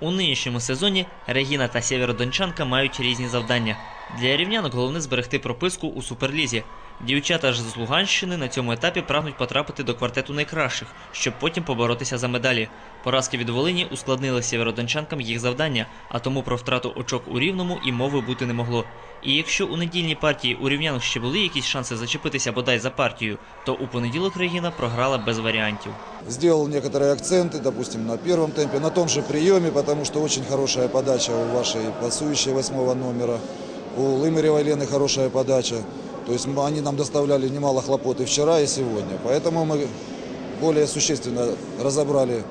У нинішньому сезоні Регіна та Сєвєродончанка мають різні завдання. Для рівнянок головне зберегти прописку у суперлізі. Дівчата ж з Луганщини на цьому етапі прагнуть потрапити до квартету найкращих, щоб потім поборотися за медалі. Поразки від Волині ускладнили сєвєродончанкам їх завдання, а тому про втрату очок у рівному і мови бути не могло. І якщо у недільній партії у рівнянок ще були якісь шанси зачепитися бодай за партію, то у понеділок Регіна програла без варіантів. Сделал некоторые акценты, допустим, на первом темпе, на том же приеме, потому что очень хорошая подача у вашей пасующей восьмого номера. У Лымаревой Лены хорошая подача. То есть м- они нам доставляли немало хлопот и вчера, и сегодня. Поэтому мы более существенно разобрали,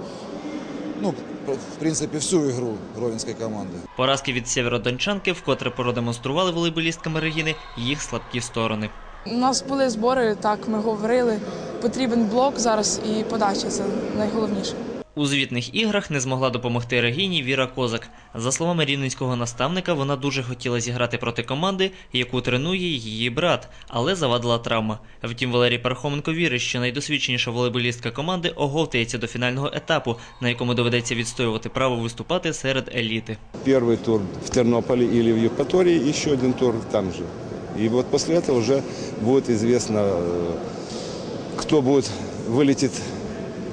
ну, пр- в принципе, всю игру ровенской команды. Поразки від сєвєродончанки вкотре продемонстрували волейболістками Регіни їх слабкі сторони. У нас були збори, так ми говорили. Потрібен блок зараз і подача це найголовніше. У звітних іграх не змогла допомогти Регіні Віра Козак. За словами рівненського наставника, вона дуже хотіла зіграти проти команди, яку тренує її брат, але завадила травма. Втім, Валерій Пархоменко вірить, що найдосвідченіша волейболістка команди оговтається до фінального етапу, на якому доведеться відстоювати право виступати серед еліти. Первый тур в Тернополе или в Евпатории, еще один тур там же. И вот после этого уже будет известно, э, кто будет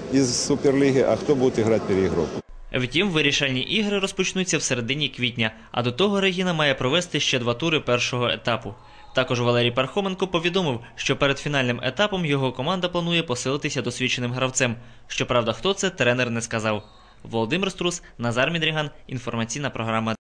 вылетит из Суперлиги, а кто будет играть переигровку. Втім, вирішальні ігри розпочнуться в середині квітня, а до того Регіна має провести ще два тури першого етапу. Також Валерій Пархоменко повідомив, що перед фінальним етапом його команда планує посилитися досвідченим гравцем. Щоправда, хто це тренер не сказав. Володимир Струс, Назар Мідріган, інформаційна програма